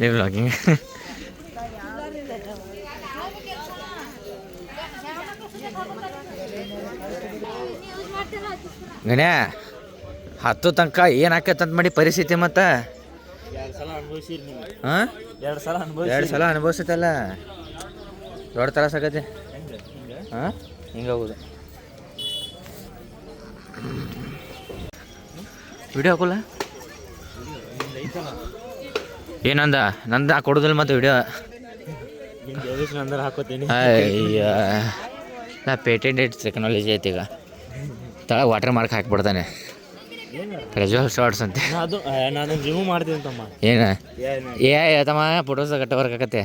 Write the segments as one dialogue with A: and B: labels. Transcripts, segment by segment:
A: ಲೇ ब्लॉगिंग ಗಣ್ಯ ಹತ್ತು ತನಕ ಏನು ಅಂತ ಮಾಡಿ ಪರಿಸ್ಥಿತಿ ಮತ್ತೆ?
B: ಎರಡು ಸಲ
A: ಹಾಂ?
B: ಎರಡು ಸಲ
A: ದೊಡ್ಡ ತರ ಆಗತ್ತೆ
B: ಹೆಂಗೆ
A: ವಿಡಿಯೋ ಹಾಕೋಲ್ಲ? ಏನಂದ? ನಂದ ಕೊಡೋದಿಲ್ಲ ಮತ್ತು ವಿಡಿಯೋ ಅಯ್ಯ ನಾ ಪೇಟೆಂಟೆಡ್ ಟೆಕ್ನಾಲಜಿ ಐತಿ ಈಗ. ತಳ ವಾಟರ್ ಮಾರ್ಕ್ ಹಾಕ್ಬಿಡ್ತಾನೆ. ಕ್ಯಾಜುವಲ್ ಶಾರ್ಟ್ಸ್ ಅಂತ.
B: ಅದು ನಾನು ರಿಮೂವ್ ಮಾಡ್ತೀನಿ ತಮ್ಮ.
A: ಏನು? ಏ ತಮ್ಮ ಫೋಟೋಸ್ ಕಟ್ಟ ವರ್ಕಾಕತ್ತೆ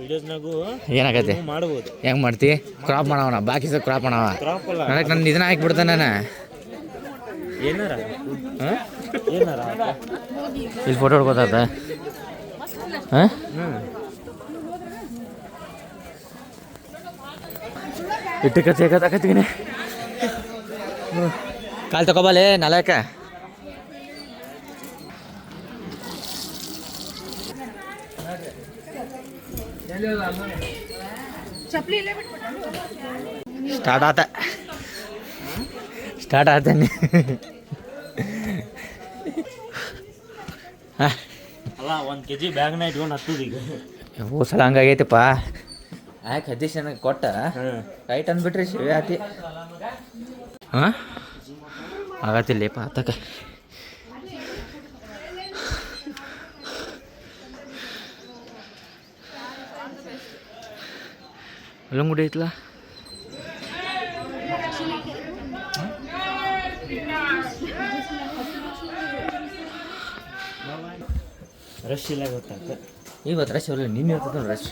B: ವಿಡಿಯೋಸ್ನಾಗೂ
A: ಏನಾಗತ್ತೆ?
B: ಮಾಡ್ಬೋದು.
A: ಹೆಂಗೆ ಮಾಡ್ತಿ? ಕ್ರಾಪ್ ಮಾಡವನ? ಬಾಕಿ ಕ್ರಾಪ್ ಮಾಡವ ನನಗೆ ನನ್ನ ಇದನ್ನ ಹಾಕ್ಬಿಡ್ತಾನೆ ನಾನು. ಇಲ್ಲಿ ಫೋಟೋ ಹೊಡ್ಕೋತಾತ. ಹಾಂ?
B: ಹ್ಞೂ
A: ಇಟ್ಟು ಕಚ್ಚೆ ಕತ್ತಾಕತ್ತೀನಿ ಕಾಲು ತಗೋಬಾಲೆ ನಲಕ. ಸ್ಟಾರ್ಟ್ ಆತ. ಸ್ಟಾರ್ಟ್ ಆತನಿ.
B: ಅಲ್ಲ ಒಂದು ಕೆ ಜಿ ಬ್ಯಾಗ್ನ ಇಟ್ಕೊಂಡು ಹತ್ತದ ಈಗ.
A: ಓ ಸಲ ಹಂಗಾಗೈತಪ್ಪ. ಯಾಕೆ ಹದೀಶ್ ನನಗೆ ಕೊಟ್ಟ.
B: ಟೈಟ್
A: ರೈಟ್ ಅಂದ್ಬಿಟ್ರಿ ಶಿವ ಆತಿ ಹಾಂ? ಆಗತ್ತಿಲ್ಲಪ್ಪ ಆತಕ ಅಲ್ಲಂಗುಡಿ ಐತ್ಲ?
B: ರಶ್ ಇಲ್ಲ ಗೊತ್ತಾಗ್ತದೆ
A: ಇವತ್ತು ರಶ್ ಅವಲ್ಲ ನಿನ್ನೆ ಇರ್ತದ ರಶ್.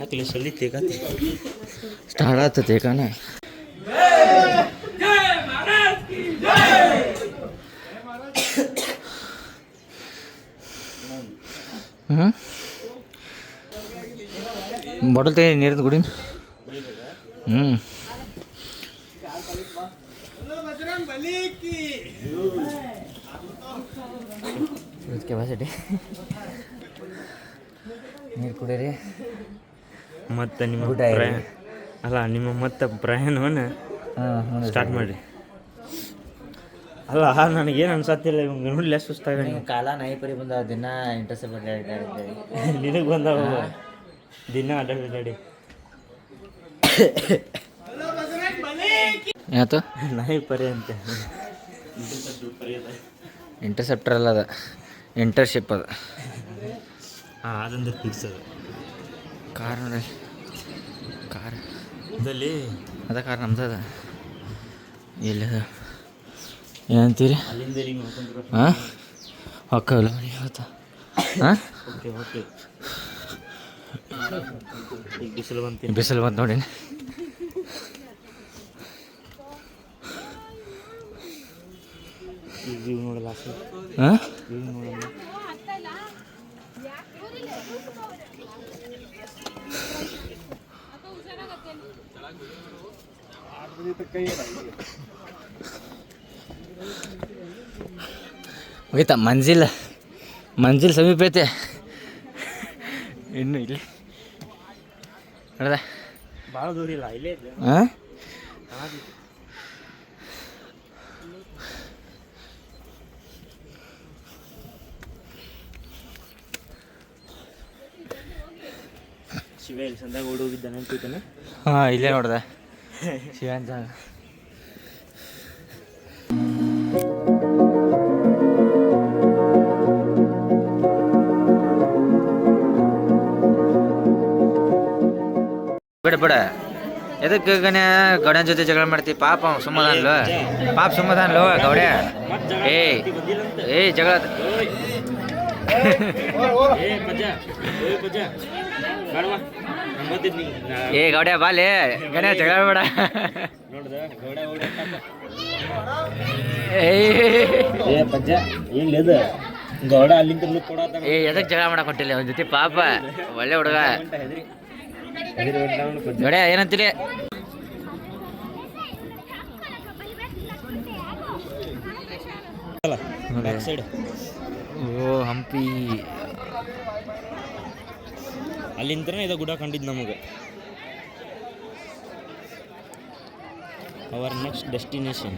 B: ಹಾಕಲಿ ಸಲ್ಲಿ ತೆಗತಿ
A: ಸ್ಟಾರ್ಟ್ ಆಗ್ತದೆ ತೇಕಾನ ಹ್ಞೂ ಬಾಟಲ್ ತೇ ನೀರಿನ ಗುಡಿ. ಹ್ಞೂ ನೀರು ಕುಡೀರಿ.
B: ಮತ್ತೆ ನಿಮ್ಮ ಊಟ ಅಲ್ಲ ನಿಮ್ಮ ಮತ್ತೆ ಪ್ರಯಾಣವನ್ನು ಸ್ಟಾರ್ಟ್ ಮಾಡಿರಿ. ಅಲ್ಲ ನನಗೇನು ಅನ್ಸತ್ತಿಲ್ಲ ಇವಂಗೆ ನೋಡಲಿ ಸುಸ್ತಾಗ
A: ನಿಮ್ಮ ಕಾಲ ನಾಯಿಪರಿ ಬಂದ ದಿನ ಇಂಟರ್ಸೆಪ್ಟ್
B: ನಿನಗೆ ಬಂದಾವ ದಿನ ಅಡ್ಡಾಡಿ
A: ಏನಾಯ್ತು
B: ನಾಯಿ ಪರಿ ಅಂತ.
A: ಇಂಟರ್ಸೆಪ್ಟರ್ ಅಲ್ಲ ಅದು. ಇಂಟರ್ಶಿಪ್ ಅದ.
B: ಹಾಂ ಅದಂದ್ರೆ ಫಿಕ್ಸ್ ಅದು.
A: ಕಾರ್ ನೋಡಿ ಕಾರ್
B: ಇದಲ್ಲಿ
A: ಅದ ಕಾರ್ ನಮ್ದು ಅದ. ಎಲ್ಲಿದ ಏನಂತೀರಿ? ಹಾಂ? ಹೊಕ್ಕಲ್ಲ ಮನೆಗೆ ಹೋತ ಹಾಂ?
B: ಓಕೆ ಓಕೆ ಬಿಸಿಲು ಬಂತು.
A: ಬಿಸಿಲು ಬಂತು ನೋಡಿ
B: ಈಗ ವ್ಯೂ ನೋಡಲ್ಲ ಆಸೆ
A: ಹಾಂ ಹೋಯ್ತಾ ಮಂಜಿಲ್. ಮಂಜಿಲ್ ಸಮೀಪ ಐತೆ. ಇನ್ನು ಇಲ್ಲಿ. ನೋಡ್ದ.
B: ಭಾಳ ದೂರ ಇಲ್ಲ ಇಲ್ಲೇ
A: ಹಾಂ
B: ಶಿವ ಇಲ್ಲಿ ಸಂದಾಗ ಓಡೋಗಿದ್ದಾನೆ
A: ಹಾಂ ಇಲ್ಲೇ ನೋಡ್ದೆ. ಶಿವ ಜಾಗ ಬಿಡ ಬಿಡ. ಎದಕ್ಕೆ ಗಣ ಗೌಡ್ಯನ ಜೊತೆ ಜಗಳ ಮಾಡ್ತಿ? ಪಾಪ ಸುಮ್ಮನ ಸುಮ್ಮದಾನ್ಲು ಪಾಪ ಸುಮ್ಮದಾನ್ಲು ಗೌಡೆ ಏ ಏ ಜಗಳ
B: ಏ
A: ಗೌಡ್ಯ ಬಾಲೆ ಗಣ ಜಗಳ ಬೇಡ.
B: ನೋಡ್ದ ಗೌಡ ಓಡ
A: ಏ.
B: ಏ ಪಜ್ಜ ಇಲ್ಲ ಇದು? ಗೌಡ ಅಲ್ಲಿಂದ ಲುಕ್
A: ಏ ಎದಕ್ಕೆ ಜಗಳ ಮಾಡಕ್ ಹೊಂಟಿಲ್ಲ ಅವನ ಜೊತೆ ಪಾಪ. ಒಳ್ಳೆ ಹುಡುಗ. ಗೌಡ ಏನಂತೀರಿ?
B: Back side
A: oh Hampi.
B: ಅಲ್ಲಿಂದನೇ ಇದು ಗುಡ ಕಂಡಿದ್ದು ನಮಗೆ. Our next destination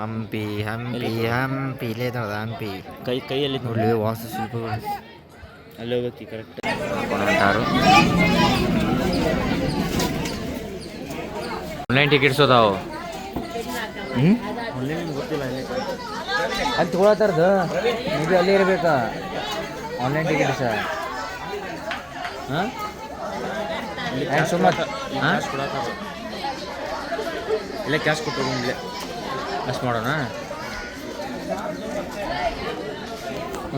A: Hampi Hampi Hampi ಇಲ್ಲೇ ಇದಾವ ಹಂಪಿ.
B: ಕೈ ಕೈಯಲ್ಲಿ
A: ನೋಡ್ಲಿ ಸ್ವಲ್ಪ
B: ಅಲ್ಲಿ ಹೋಗ್ಬೇಕು ಕರೆಕ್ಟ್
A: ಹೊಂಟಾರು ಆನ್ಲೈನ್ ಟಿಕೆಟ್ಸ್ ಅದಾವು ಹ್ಞೂ
B: ಆನ್ಲೈನ್ ಗೊತ್ತಿಲ್ಲ ಅಲ್ಲಿ.
A: ಅಲ್ಲಿ ತೊಗೊಳತ್ತಾರ್ದು ಅಲ್ಲಿ ಬಿ ಅಲ್ಲೇ ಇರಬೇಕಾ? ಆನ್ಲೈನ್ ಟಿಕೆಟ್ಸ ಹಾಂ ಆ್ಯಂಡ್ ಮಚ್ ಹಾಂ
B: ಇಲ್ಲೇ ಕ್ಯಾಶ್ ಕೊಟ್ಟು ಇಲ್ಲೇ
A: ಅಷ್ಟು ಮಾಡೋಣ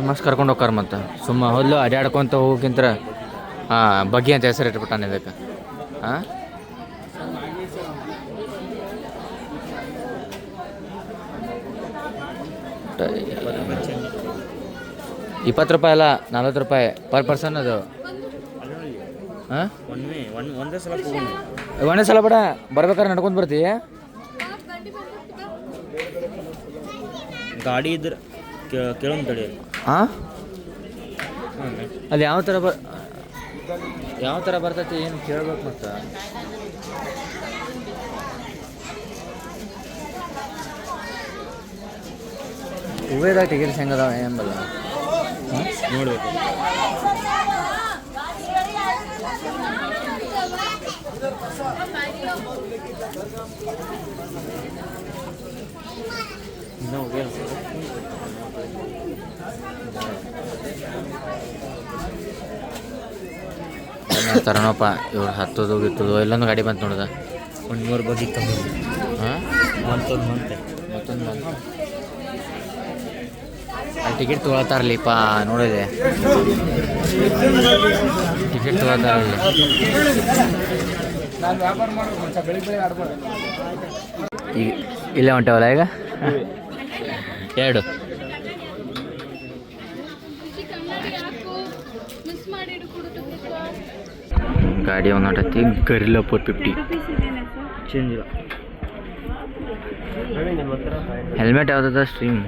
A: ಮಸ್ತ್ ಕರ್ಕೊಂಡು ಹೋಗ್ತಾರ ಮತ್ತೆ ಸುಮ್ಮ ಹೊಲ್ಲು ಅಡ್ಯಾಡ್ಕೊಂತ ಹೋಗೋಕ್ಕಿಂತ ಹಾಂ ಬಗ್ಗೆ ಅಂತ ಹೆಸರು ಇಟ್ಬಿಟ್ಟಾನೆ ಇದಕ್ಕೆ ಹಾಂ ಇಪ್ಪತ್ತು ರೂಪಾಯಿ ಅಲ್ಲ ನಲ್ವತ್ತು ರೂಪಾಯಿ ಪರ್ ಪರ್ಸನ್ ಅದು
B: ಒಂದೇ ಸಲ ಬಡ
A: ಒಂದೇ ಸಲ ಬೇಡ ಬರ್ಬೇಕಾದ್ರೆ ನಡ್ಕೊಂಡು ಬರ್ತೀಯ
B: ಗಾಡಿ ಇದ್ರ ಕೇಳೋಣ ತಡಿ
A: ಹಾಂ? ಅಲ್ಲಿ ಯಾವ ಥರ ಬರ್ ಯಾವ ಥರ ಬರ್ತೈತಿ ಏನು ಕೇಳ್ಬೇಕು ಮತ್ತು? ಹೂವೇದಾಗ ಟಿಕೆಟ್ಸ್ ಹೆಂಗದಾವ ಬಲ್ಲ?
B: ನೋಡ್ಬೇಕು. ಇನ್ನೂ ಹೋಗಿಲ್ಲ
A: ತರೋಣಪ್ಪ ಇವ್ರು ಹತ್ತೋದು ಗಿತ್ತೋದು ಇಲ್ಲೊಂದು ಗಾಡಿ ಬಂತು ನೋಡ್ದ.
B: ಒಂದು ಮೂರು ಬಗ್ಗೆ ಕಮ್ಮಿ.
A: ಹಾಂ?
B: ಮಂತೊಂದು ಮಂತೆ.
A: ಮತ್ತೊಂದು ಬಂತು ಅಲ್ಲಿ ಟಿಕೆಟ್ ತೊಗೊಳತ್ತಾರಲಿಪ್ಪ ನೋಡಿದೆ. ಟಿಕೆಟ್ ತೊಗೊಳತ್ತಾರಲ್ಲಿ ಈಗ ಇಲ್ಲೇ ಹೊಂಟವಲ್ಲ ಈಗ? ಎರಡು. ಗಾಡಿ ಒಂದು ಹೊಂಟೈತಿ ಗರಿಲ್ಲ ಫೋರ್ ಫಿಫ್ಟಿ
B: ಚೇಂಜ್ ಇಲ್ಲ.
A: ಹೆಲ್ಮೆಟ್ ಯಾವ್ದದ? ಸ್ಟ್ರೀಮ್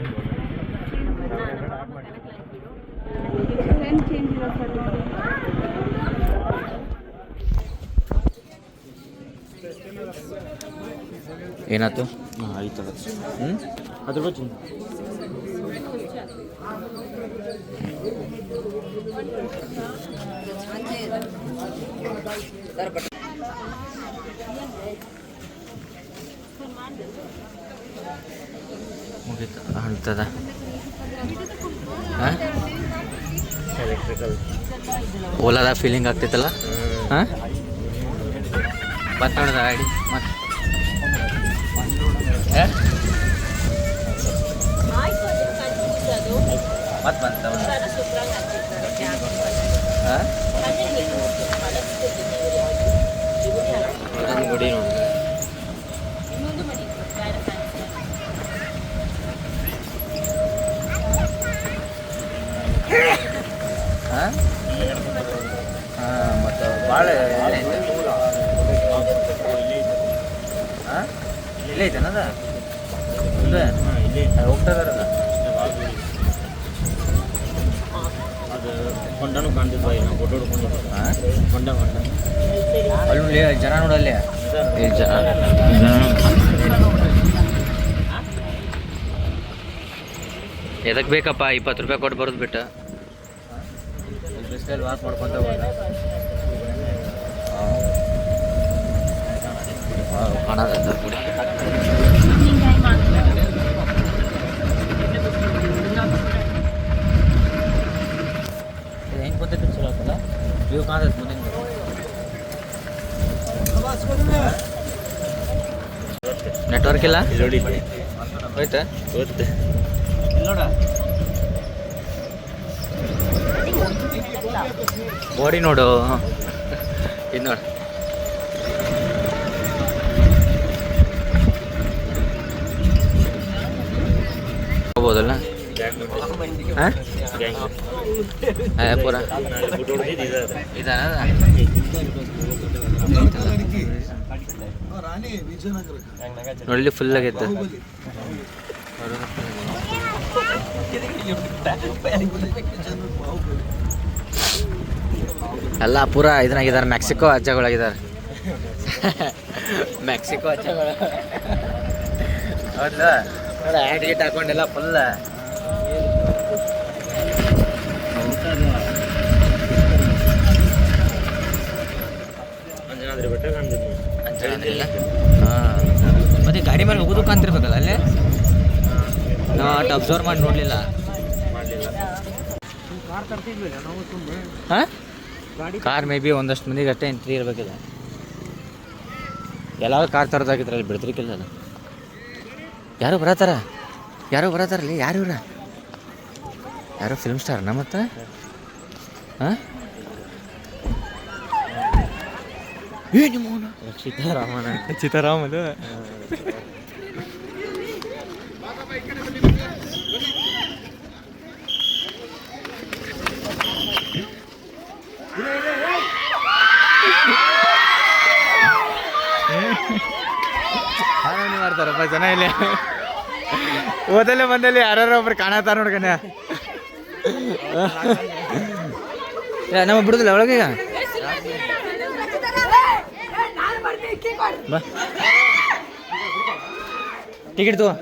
A: ಏನಾಯ್ತು?
B: ಹಾಂ ಆಯ್ತಲ್ಲ
A: ಹ್ಞೂ
B: ಅದ್ರ ಬಗ್ಗೆ ಚೇಂಜ್
A: ಮುಗೀತು ಅಂತದ ಹಾಂ?
B: ಎಲೆಕ್ಟ್ರಿಕಲ್
A: ಓಲಾದ ಫೀಲಿಂಗ್ ಆಗ್ತೈತಲ್ಲ ಹಾಂ? ನೋಡಿದ ಗಾಡಿ? ಮತ್ತೆ? ಮತ್ತೆ ಬಂತ ಹಾಂ ಎದಕ್ಕೆ ಬೇಕಪ್ಪ? ಇಪ್ಪತ್ತು ರೂಪಾಯಿ ಕೊಟ್ಟು ಬರೋದು ಬಿಟ್ಟು. ಬಿಸಿಲಲ್ಲಿ ವಾಕ್ ಮಾಡ್ಕೊತ ಗುಡಿ ಹೆಂಗೆ ಗೊತ್ತೈತೆ ಚಲೋ ಆಗ್ತದ ವ್ಯೂ ಕಾಣ್ತೈತೆ ಮುಂದಿನ ನೆಟ್ವರ್ಕ್ ಇಲ್ಲ?
B: ನೋಡಿ
A: ಹೋಯ್ತಾ.
B: ಗೊತ್ತೆ
A: ನೋಡ ಬೋಡಿ ನೋಡು ಇದು ನೋಡು ಹೋಗ್ಬೋದಲ್ಲ ಹಾಂ ಪೂರ
B: ಫೋಟೋ ಹೊಡೆದಿದ್ದು ಇದೆ
A: ಇದಾನ ನೋಡಲಿ ಫುಲ್ ಆಗೈತೆ ಎಲ್ಲ ಪೂರ ಇದನ್ನಾಗಿದ್ದಾರೆ ಮೆಕ್ಸಿಕೋ ಅಜ್ಜಗಳಾಗಿದ್ದಾರೆ. ಮೆಕ್ಸಿಕೋ ಅಜ್ಜಗಳು. ಹೌದಾ? ಗೀಟ್ ಹಾಕೊಂಡೆಲ್ಲ ಫುಲ್
B: ಅಂಜನಾದ್ರಿ ಬೆಟ್ಟ ಅಂಜನಾದ್ರಿ
A: ಹಾಂ. ಮತ್ತೆ ಗಾಡಿ ಮೇಲೆ ಹೋಗೋದು ಕಾಣ್ತಿರ್ಬೇಕಲ್ಲ ಅಲ್ಲೇ? ನಾವು ಅಷ್ಟು ಅಬ್ಸರ್ವ್ ಮಾಡಿ ನೋಡಲಿಲ್ಲ. ಕಾರ್ ಮೇ ಬಿ ಒಂದಷ್ಟು ಮಂದಿಗೆ ಅಷ್ಟೇ ಎಂಟ್ರಿ ಇರಬೇಕಿದೆ. ಎಲ್ಲಾರು ಕಾರ್ ತರದಾಗಿದ್ರೆ ಅಲ್ಲಿ ಬಿಡ್ತಿರ್ಕಿಲ್ಲ ಅದು. ಯಾರು ಬರತ್ತಾರ? ಯಾರು ಬರತ್ತಾರಲ್ಲಿ ಯಾರು ಇವ್ರ? ಯಾರು ಫಿಲ್ಮ್ ಸ್ಟಾರ್ ಮತ್ತೆ? ಹಾಂ? ಏನು ನಿಮ್ಮ
B: ಸೀತಾರಾಮನ
A: ಚಿತ್ತಾರಾಮದ ಮಾಡ್ತಾರಪ್ಪ ಜನ ಇಲ್ಲಿ. ಓದಲ್ಲೇ ಬಂದಲ್ಲಿ ಯಾರು ಒಬ್ರು ಕಾಣತಾರ ನೋಡ್ಕಣ್ಯ ನಮ್ಮ ಬಿಡುದಿಲ್ಲ ಒಳಗೆ ಈಗ? ಬಾ. ಟಿಕೆಟ್ ತಗೋ.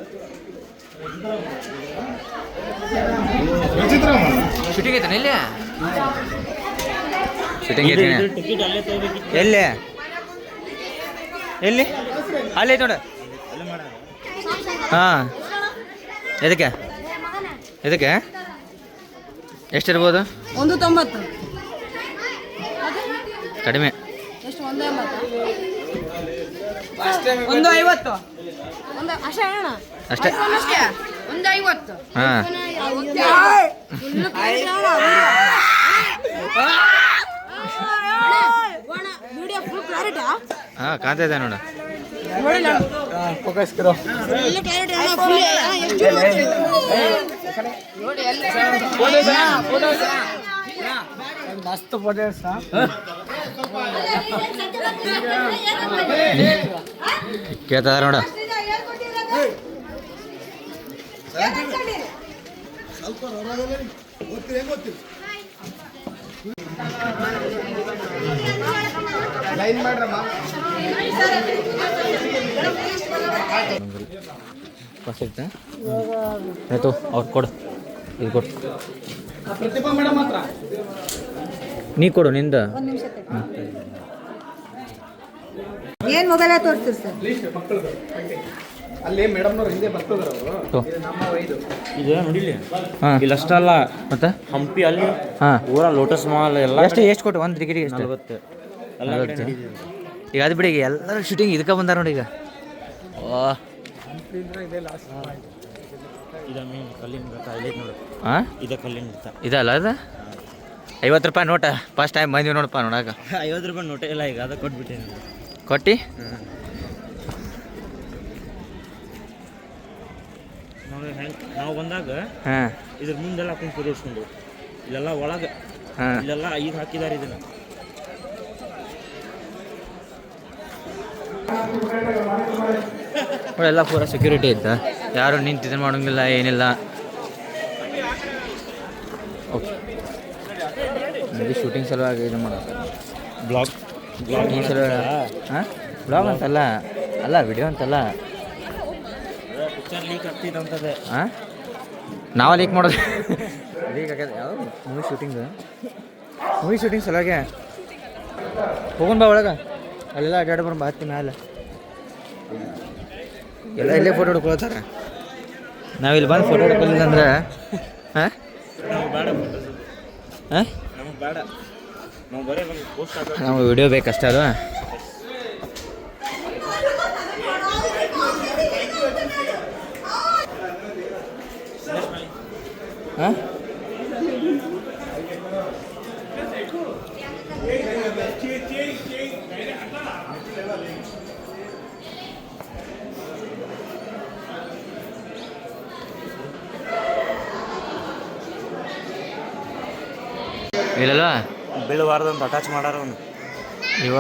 A: ಶೂಟಿಂಗ್ ಐತಾನೆ ಇಲ್ಲಿ? ಶೂಟಿಂಗ್
B: ತಗೋಬೇಕಿತ್ತು.
A: ಎಲ್ಲಿ? ಎಲ್ಲಿ? ಅಲ್ಲಿ ಐತೆ ನೋಡ. ಹಾಂ. ಎದಕ್ಕೆ? ಎದಕ್ಕೆ? ಎಷ್ಟಿರ್ಬೋದು?
C: ಒಂದು ತೊಂಬತ್ತು.
A: ಕಡಿಮೆ.
C: ಎಷ್ಟು? ಒಂದು ಐವತ್ತು. ಒಂದು ಅಷ್ಟೇ
A: ಅಷ್ಟೇ.
C: ಒಂದು ಐವತ್ತು
A: ಹಾಂ
C: ವಿಡಿಯೋ ಫುಲ್ ಕ್ಲಾರಿಟಿ
A: ಹಾಂ ಕಾಣ್ತಾ ಇದೆ ನೋಡು.
C: ನೋಡಿ.
D: ಫೋಟೋ
A: ಕೇಳ್ತದ ನೋಡ
D: ಲೈನ್ ಮಾಡ್ರಮ್ಮ
A: ಸಿಗ್ತಾ ಆಯ್ತು, ಅವ್ರು ಕೊಡು. ಇದು ಕೊಡು.
D: ಪ್ರತಿಭಾ ಮೇಡಮ್ ಹತ್ರ
A: ನೀ ಕೊಡು, ನಿಂದ.
E: ಏನ್ ಮೊಬೈಲ್ ತೋರಿಸ್ತೀರಿ ಸರ್?
D: ಅಲ್ಲಿ ಮೇಡಮ್ನವ್ರು ಹಿಂದೆ ಬರ್ತದ್ರ ಅವರು. ನಮ್ಮ ವೈದು.
B: ಇದು ನೋಡಿಲಿ. ಇಲ್ಲಿ ಅಷ್ಟಲ್ಲ
A: ಮತ್ತೆ?
B: ಹಂಪಿ ಅಲ್ಲಿ
A: ಹಾಂ.
B: ಊರ ಲೋಟಸ್ ಮಾಲ್ ಎಲ್ಲ
A: ಎಷ್ಟು ಎಷ್ಟು ಕೊಟ್ಟು? ಒಂದು ಟಿಕೆಟಿಗೆ ಎಷ್ಟು?
B: ನಲ್ವತ್ತು.
A: ಈಗ ಅದು ಬಿಡಿ ಈಗ ಎಲ್ಲರೂ ಶೂಟಿಂಗ್ ಇದಕ್ಕೆ ಬಂದಾರ ನೋಡಿ ಈಗ. ಇದಲ್ಲ ಅದು? ಐವತ್ತು ರೂಪಾಯಿ ನೋಟ ಫಸ್ಟ್ ಟೈಮ್ ಬಂದೀವಿ ನೋಡಪ್ಪ ನೋಡಾಕ.
B: ಐವತ್ತು ರೂಪಾಯಿ ನೋಟ ಇಲ್ಲ ಈಗ ಅದ ಕೊಟ್ಬಿಟ್ಟೆ
A: ಕೊಟ್ಟು?
B: ಹೆಂಗ್ ನಾವು ಬಂದಾಗ
A: ಹಾಂ.
B: ಇದ್ರ ಮುಂದೆಲ್ಲ ಹಾಕೊಂಡು ಕುದಿಸ್ಕೊಂಡು ಇಲ್ಲೆಲ್ಲ ಒಳಗೆ
A: ಹಾಂ.
B: ಇಲ್ಲೆಲ್ಲ ಈಗ ಹಾಕಿದಾರೆ ಇದನ್ನ.
A: ಎಲ್ಲ ಪೂರ ಸೆಕ್ಯೂರಿಟಿ ಇತ್ತ ಯಾರು ನಿಂತು ಇದನ್ನು ಮಾಡೋಂಗಿಲ್ಲ ಏನಿಲ್ಲ. ಓಕೆ. ಇದು ಶೂಟಿಂಗ್ ಸಲುವಾಗಿ ಇದು ಮಾಡೋದು
B: ಬ್ಲಾಗ್
A: ಶೂಟಿಂಗ್ ಸಲುವಾಗಿ ಹಾಂ? ಬ್ಲಾಗ್ ಅಂತಲ್ಲ? ಅಲ್ಲ ವಿಡಿಯೋ ಅಂತಲ್ಲ. ಹಾಂ ನಾವ ಲೀಕ್ ಮಾಡೋದು. ಲೀಕ್ ಆಗ್ಯದ ಯಾವ ಮೂವಿ ಶೂಟಿಂಗ್ ಮೂವಿ ಶೂಟಿಂಗ್ ಸಲುವಾಗಿ ಹೋಗೋಣ ಬಾ ಒಳಗೆ. ಅಲ್ಲೆಲ್ಲ ಅಡ್ಡಾಡಿ ಬರೋಣ ಬಾ ಹತ್ತಿ ಮ್ಯಾಲೆ. ಎಲ್ಲ ಇಲ್ಲೇ ಫೋಟೋ ಹೊಡ್ಕೊಳ್ತಾರೆ ನಾವಿಲ್ಲಿ ಬಂದು ಫೋಟೋ ಹೊಡ್ಕೊಳ್ಳಿಲ್ಲ ಅಂದ್ರೆ ಹಾಂ ಹಾಂ
B: ನಮಗೆ
A: ವಿಡಿಯೋ ಬೇಕಷ್ಟೇ ಅದು. ಹಾಂ? ಇಲ್ಲಲ್ವಾ
B: ಒಂದು ಅಟ್ಯಾಚ್ ಮಾಡಾರ ಅವನು.
A: ಇವ.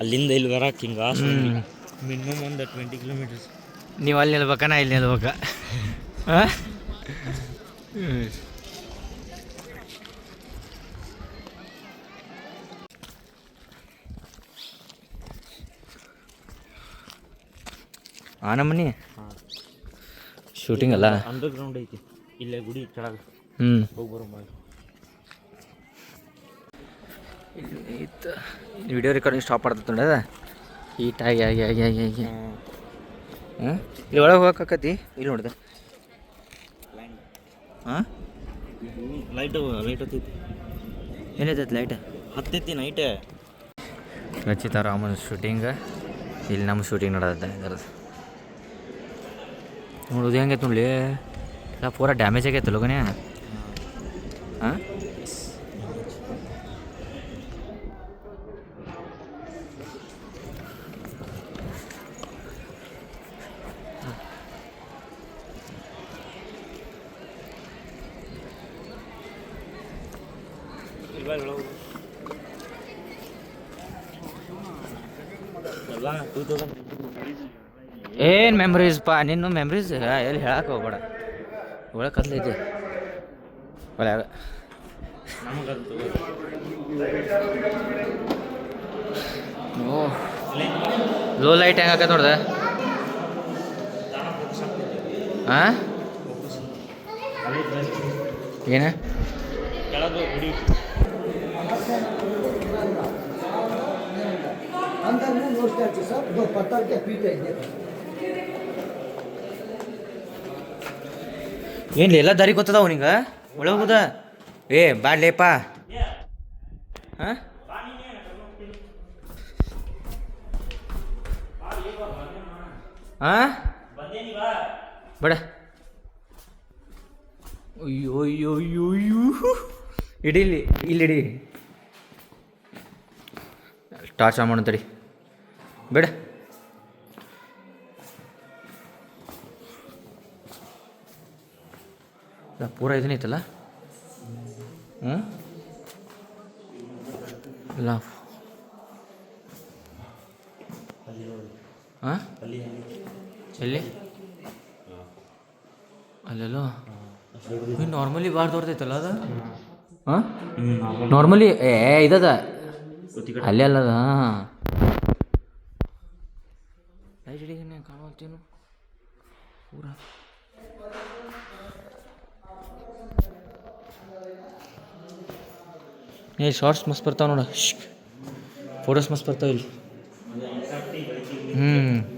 B: ಅಲ್ಲಿಂದ ಇಲ್ಲಿ ಬರಕ್ಕೆ ಹಿಂಗ. ಮಿನಿಮಮ್ ಒಂದು ಟ್ವೆಂಟಿ ಕಿಲೋಮೀಟರ್ಸ್
A: ನೀವು ಅಲ್ಲಿ ನಿಲ್ಬೇಕಾ ನಾ ಇಲ್ಲಿ ನಿಲ್ಬೇಕ ಹಾಂ ಆ ನಮ್ಮನಿ ಶೂಟಿಂಗ್ ಅಲ್ಲ
B: ಅಂಡರ್ ಗ್ರೌಂಡ್ ಐತಿ ಇಲ್ಲೇ ಗುಡಿ ಕೆಳಗೆ
A: ಹ್ಞೂ
B: ಹೋಗಿ ಬರೋ ಮಾಡಿ
A: ಇತ್ತು ವಿಡಿಯೋ ರೆಕಾರ್ಡಿಂಗ್ ಸ್ಟಾಪ್ ಮಾಡ್ತೈತೆ ನೋಡ ಹೀಟ್ ಆಗಿ ಆಗಿ ಆಗಿ ಆಗಿ ಆಗಿ ಹಾಂ ಇಲ್ಲಿ ಒಳಗೆ ಹೋಗಕ್ಕಾಕತಿ ಇಲ್ಲಿ ನೋಡ್ದೆ. ಹಾಂ?
B: ಲೈಟ್ ಲೈಟ್ ಹತ್ತೈತಿ.
A: ಏನೈತೈತೆ ಲೈಟ್
B: ಹತ್ತೈತಿ ನೈಟ್
A: ರಚಿತ ರಾಮನ್ ಶೂಟಿಂಗ್ ಇಲ್ಲಿ ನಮ್ಮ ಶೂಟಿಂಗ್ ಇದರದ್ದು. ನೋಡೋದು ಹೆಂಗೈತೆ ನೋಡಲಿ? ಎಲ್ಲ ಪೂರ ಡ್ಯಾಮೇಜ್ ಆಗೈತೆ ಲಗನೇ. ಹಾಂ
B: ಎಲ್ಲ ಟೂ ತೌಸಂಡ್
A: ಏನು ಮೆಮ್ರೀಸ್ ಪಾ ನಿನ್ನ ಮೆಮ್ರೀಸ್ ಎಲ್ಲಿ ಹೇಳಕ್ಕೆ ಹೋಗ್ಬೇಡ ಒಳಗೆ ಕತ್ಲೈತಿ ಒಳ್ಳೆ
B: ನಮಗಂತೂ
A: ಓ ಲೋ ಲೈಟ್ ಹೆಂಗೆ ಹಾಕತ್ ನೋಡ್ದೆ ಹಾಂ ಏನು
B: ಕೆಳಗೆ ಗುಡಿ
D: अंदर में नो स्टैचू सर दो पत्थर के पीछे ये
A: ಏನು ಎಲ್ಲ ದಾರಿ ಗೊತ್ತದ ಒಳಗೆ ಹೋಗುದ? ಏ ಬಾಡ್ಲೇಪ ಹಾಂ? ಹಾಂ? ಬೇಡ. ಅಯ್ಯೋ ಅಯ್ಯೋ ಅಯ್ಯೋ ಅಯ್ಯೋ. ಇಡಿ ಇಲ್ಲಿ ಇಲ್ಲಿ ಇಡಿ. ಟಾರ್ಚ್ ಮಾಡೋಣ ತಡಿ. ಬೇಡ. ಪೂರ ಇದನ್ನೈತಲ್ಲ ಹ್ಞೂ ಇಲ್ಲ. ಹಾಂ? ಎಲ್ಲಿ? ಅಲ್ಲೆಲ್ಲೋ. ನಾರ್ಮಲಿ ಭಾಳ ದೊಡ್ಡದೈತಲ್ಲ ಅದು? ಹಾಂ? ನಾರ್ಮಲಿ ಏ ಇದದ? ಅಲ್ಲೇ ಅಲ್ಲದ ಲೈಟ್ ಹಿಡಿಗನೆ ಕಾಣುವಂತೇನು ಪೂರ. ಏ ಶಾರ್ಟ್ಸ್ ಮಸ್ತ್ ಬರ್ತಾವೆ ನೋಡ. ಫೋಟೋಸ್ ಮಸ್ತ್ ಬರ್ತಾವ ಇಲ್ಲಿ. ಹ್ಞೂ